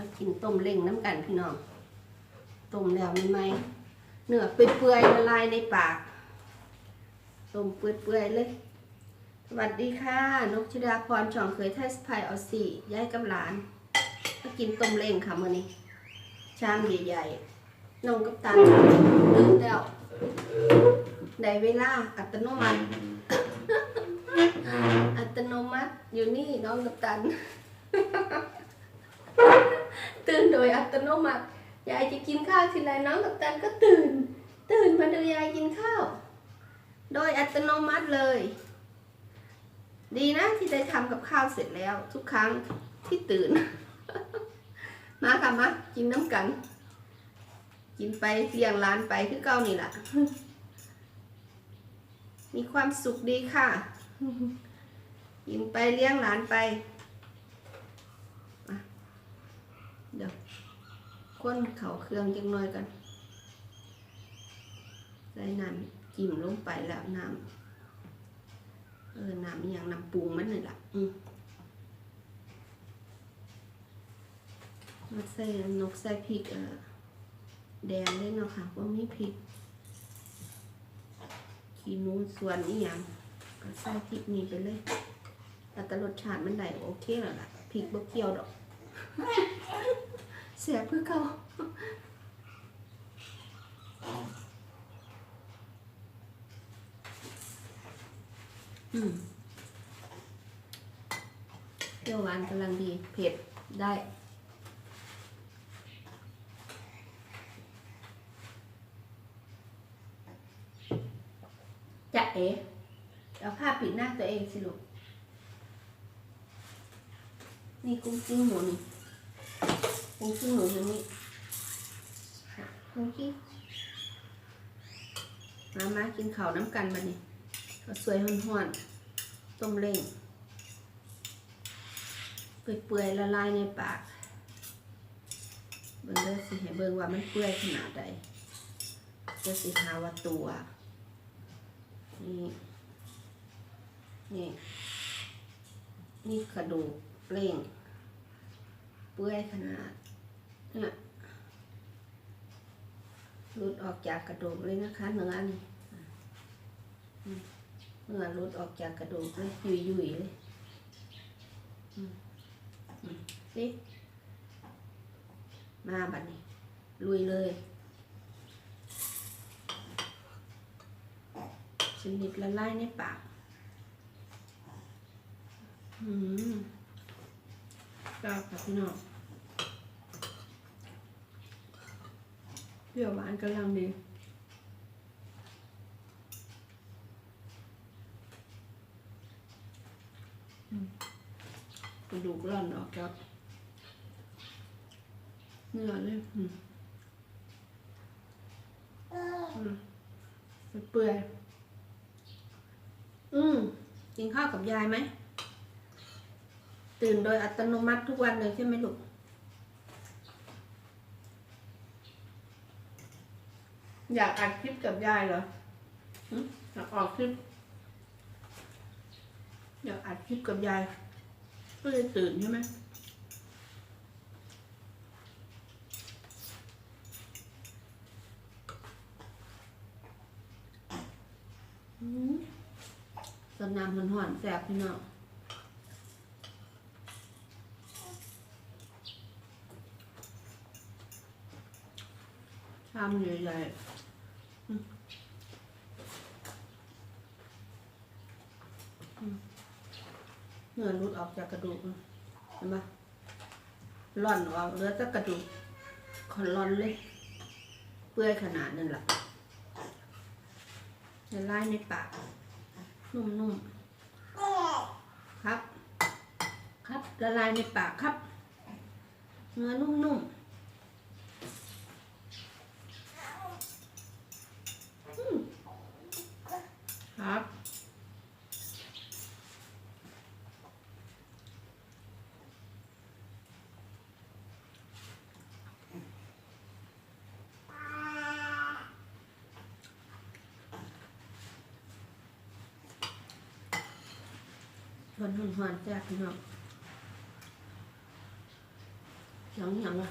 มากินต้มเล้งน้ำกันพี่น้องต้มแล้วไม่ไหมเนื้อเปื่อยๆละลายในปากต้มเปื่อยๆเลย สวัสดีค่ะ นกชดาพรช่องเคยไทยสไพายเอาสี่ย้ายกับหลานมากินต้มเล้งค่ะมื้อนี้ชามใหญ่ๆน้องกับตาลตื่นแล้วได้เวลาอัตโนมัติ อัตโนมัติอยู่นี่น้องกับตัน ตื่นโดยอัตโนมัติยายจะกินข้าวทีไรน้องกับตันก็ตื่น ตื่นมาดูยายกินข้าว โดยอัตโนมัติเลย ดีนะที่ได้ทำกับข้าวเสร็จแล้ว ทุกครั้งที่ตื่น มาค่ะมากินน้ำกัน กินไปเลี้ยงร้านไปคือเก้านี่แหละมีความสุขดีค่ะ กินไปเลี้ยงหลานไปอะเดี๋ยว ค้นเขาเครื่องจังหน่อยกันใส่น้ำจิ้มลงไปแล้วน้ำเออน้ำอย่างน้ำปรุงมันนี่แหละอืมมาใส่นกใส่พริกเออแดงเลยเนาะค่ะว่ามีพริกขี้นูส่วนนี้ยังก็ใส่พริกนี่ไปเลยแต่แต่รสชาติมันได้โอเคแล้วล่ะพริกบ่เกี่ยวดอก เสียเพื่อเขาอืมเปรี้ยวหวานกำลังดี เผ็ดได้จะเอ๋เอาผ้าปิดหน้าตัวเองสิลูกนี่กุ้งกิ้งหมูนี่ กุ้งกิ้หมูอยู่นี่กุ้งกิ้มามากินข้าวน้ำกันมานี่ข้าวสวยห่อนๆต้มเล้งเปื่อยๆละลายในปาก เบิ่งเด้อสิให้เบิ่งว่ามันเปื่อยขนาดใดจะสิหาว่าตัว นี่นี่นี่กระดูกเปล่ง เปื่อยขนาด เนี่ยหลุดออกจากกระดูกเลยนะคะเนื้อนี่อืมเนื้อหลุดออกจากกระดูกเลยยุยยุยๆเลยอืมอืมสิมาบัดนี้ ลุยเลยชนิดละลายในปากอืมก็ค่ะพี่น้อง เปรี้ยวหวานกำลังดีอืมกระดูกร่อนออกจากเนื้อเลยอืมเปื่อยอืมกินข้าวกับยายไหม ตื่นโดยอัตโนมัติทุกวันเลยใช่ไหมลูก อยากอัดคลิปกับยายเหรออยากออกคลิป อยากอัดคลิปกับยาย ก็เลยตื่นใช่ไหมอืมสดน้ำหอนแสบพี่น้องชามใหญ่ๆอืมอืมเนื้อรุดออกจากกระดูกเห็นปะร่อนออกเหลือแต่กระดูกขอนร่อนเลย เปื่อยขนาดนั้นแหละจะลายในปาก นุ่มๆ ครับ ครับละลายในปากครับ เนื้อนุ่มๆ ครับ หวานหวานๆจ้าพี่น้องแกยังยังอะ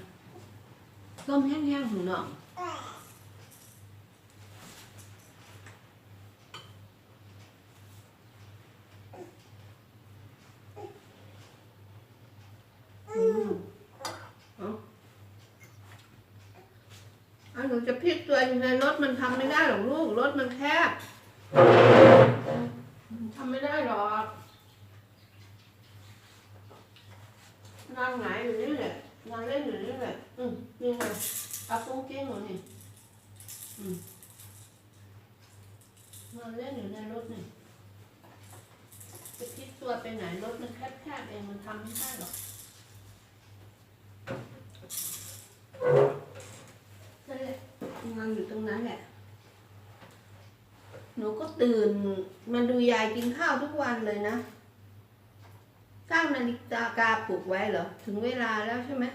ต้มแห้งๆของน้องอืมเอาเอาหนูจะพลิกตัวอยู่ในรถมันทำไม่ได้หรอกลูก รถมันแคบมันทำไม่ได้หรอก นอนหงายอยู่นี่แหละนอนเล่นอยู่นี่แหละอืมนี่ไงอาปุ้งกิ้งหนูนี่อืมนอนเล่นอยู่ในรถนี่จะพลิกตัวไปไหนรถมันแคบๆเองมันทำไม่ได้หรอกนั่นแหละนอนอยู่ตรงนั้นแหละหนูก็ตื่นมาดูยายกินข้าวทุกวันเลยนะ ตั้งนาฬิกาปลุกไว้เหรอ ถึงเวลาแล้วใช่ไหม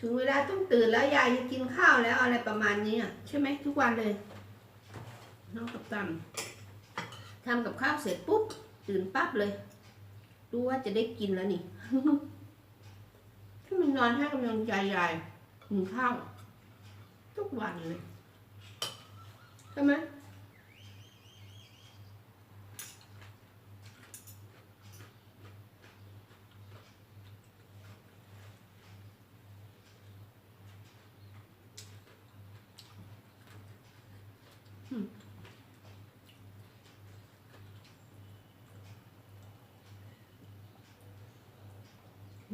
ถึงเวลาต้องตื่นแล้วยายจะกินข้าวแล้วอะไรประมาณนี้อะใช่ไหมทุกวันเลยน้องกับตันทำกับข้าวเสร็จปุ๊บตื่นปั๊บเลยรู้ว่าจะได้กินแล้วนี่ถ้ามันนอนให้กำลังใจยายกินข้าวทุกวันเลยใช่ไหม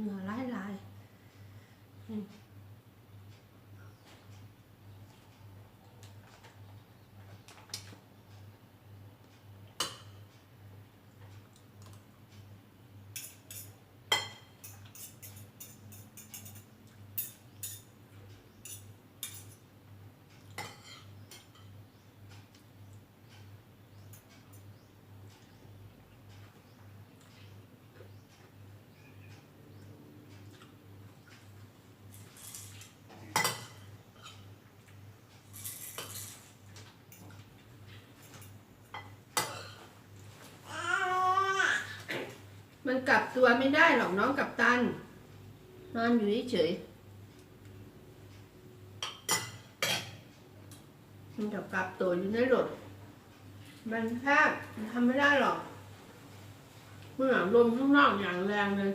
เหงื่อไหลไหลายๆอืม มันกลับตัวไม่ได้หรอกน้องกับตัน นอนอยู่เฉยๆมันจะกลับตัวอยู่ในรถมันแคบมันทำไม่ได้หรอกเมื่อลมข้างนอกอย่างแรงเลย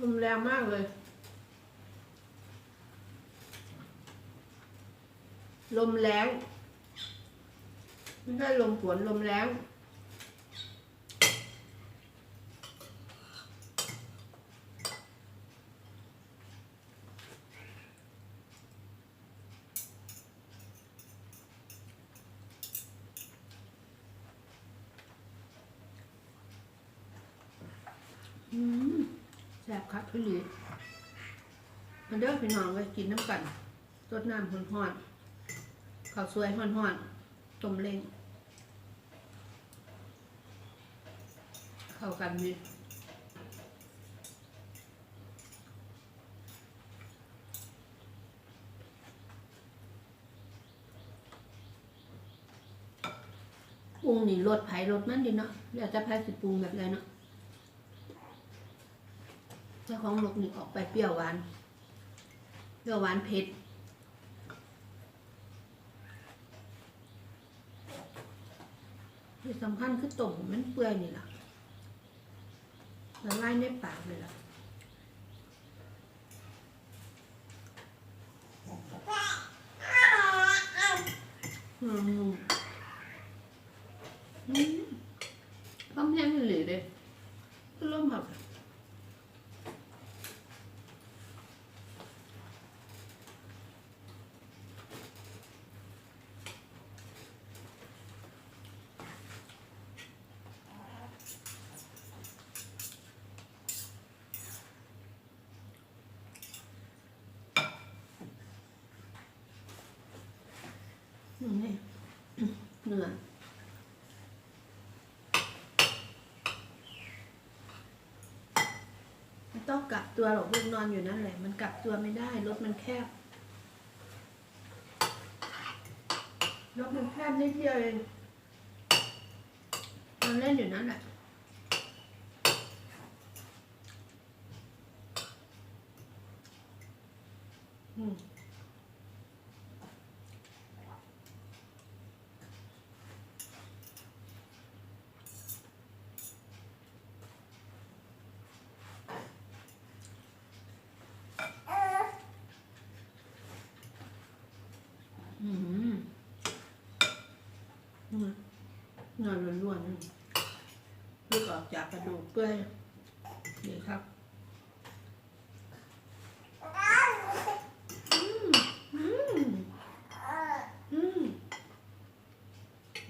ลมแรงมากเลย ลมแรง ไม่ใช่ลมฝนลมแรงอืมแซ่บครับพี่ลีมาเด้อพี่น้องไปกินน้ำกันรดน้ำห่อนๆข้าวสวยห่อนๆ ต้มเล้งเข้ากันดีปรุงนี่รสไผ่รสมันดีเนาะเดี๋ยวจะไผ่สิปรุงแบบไรเนาะเจ้าของลูกนี่ออกไปเปรี้ยวหวานเปรี้ยวหวานเผ็ด ที่สำคัญคือต้มมันเปื่อยนี่แหละละลายในปากเลยล่ะอืม ต้องกลับตัวหรอกลูกนอนอยู่นั่นแหละ มันกลับตัวไม่ได้รถมันแคบรถมันแคบนิดเดียวเองมันเล่นอยู่นั่นแหละอืม อืมนล้วนๆลูกออกจากกระดูกเปื่อยดีครับ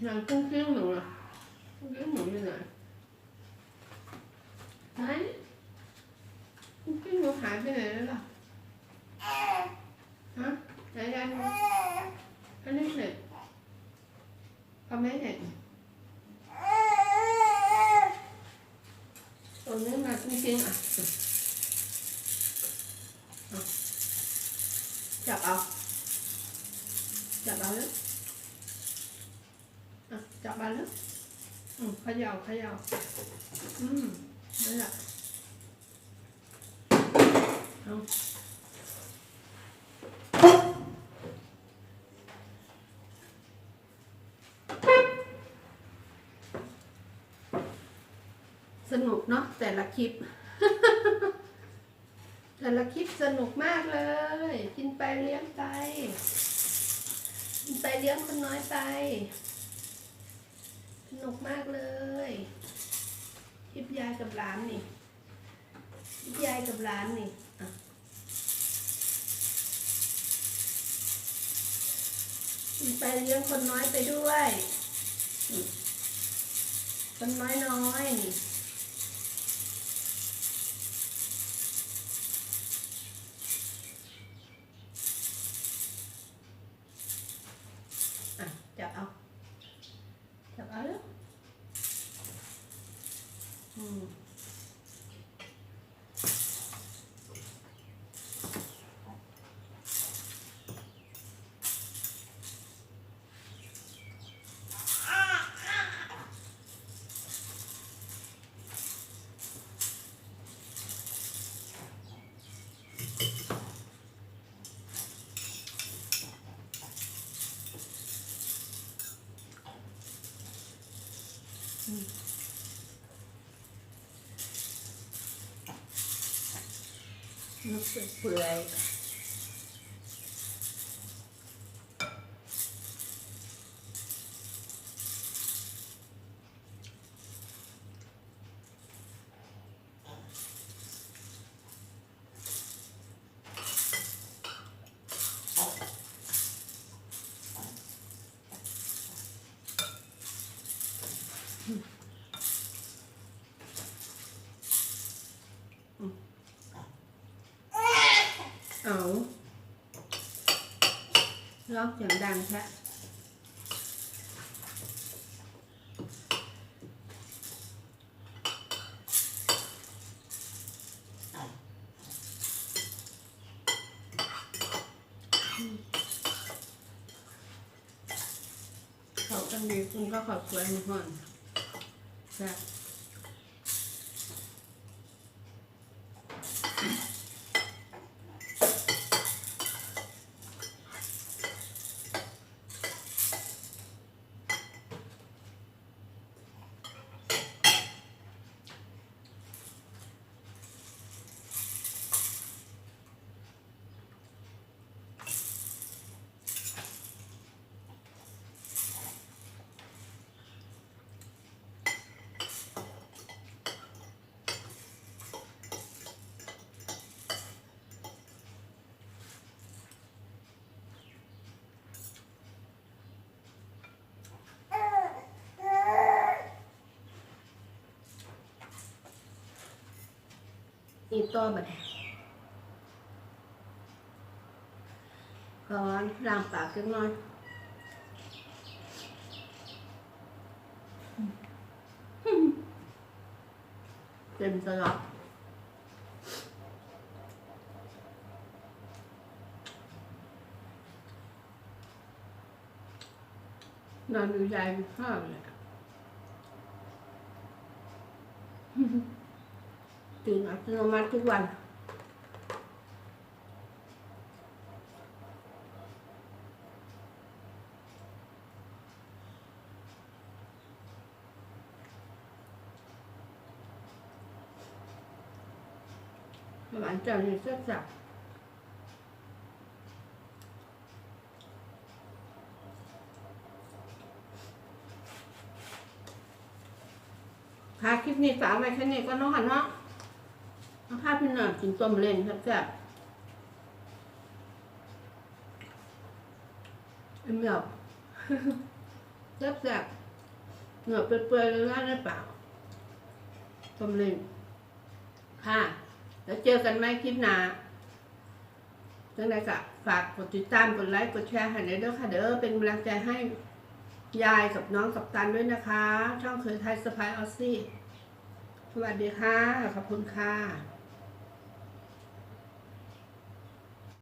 นังกุ้งเกิ้ยงหนูอะกุ้งเกิ้ยงหนูอยู่ไหนไหนกุ้งเกิ้ยงหนูหายไปไหนแล้วล่ะฮะไหนยันอันนี้เห็ด เอาไมเห็ดตรงนี้มากุ้งกิ้งอะจับเอา จับเอาแล้อะจับมาแล้วอืมขยาเขย่าอืมนั่นแหละเอา สนุกเนาะแต่ละคลิป แต่ละคลิปสนุกมากเลย กินไปเลี้ยงไปไปเลี้ยงคนน้อยไป สนุกมากเลยคลิปยายกับหลานนี่คลิปยายกับหลานนี่อะไปเลี้ยงคนน้อยไปด้วย คนน้อยน้อยนี่ นึก ร้องเสียงดังแค่เขาตั้งดีคุณก็ขอบคุณทุกคนใช่ อีตัวบัดนี้ก่อนล้างปากจังหน่อยเต็มตลอดนอนอยู่ใจข้าวเลย ติอัตโนมัติทุกวัน หลันจากนี้ก็จะค่ะคลิปนี้สามไว้แค่นี้ก็น้องหันเนาะ พพี่หน่อยกินต้มเล่นแซ่บๆเอ็มแบบแซ่บๆเหนือเปื่อยๆเลยนะในปากต้มเล่นค่ะ แล้วเจอกันไหมคลิปหน้าจังไดก็ฝากกดติดตามกดไลค์กดแชร์ให้เยเด้อค่ะเด้อเป็นกำลังใจให้ยายกับน้องกับตันด้วยนะคะ ช่องเคยไทยสปายออสซี่ สวัสดีค่ะ ขอบคุณค่ะ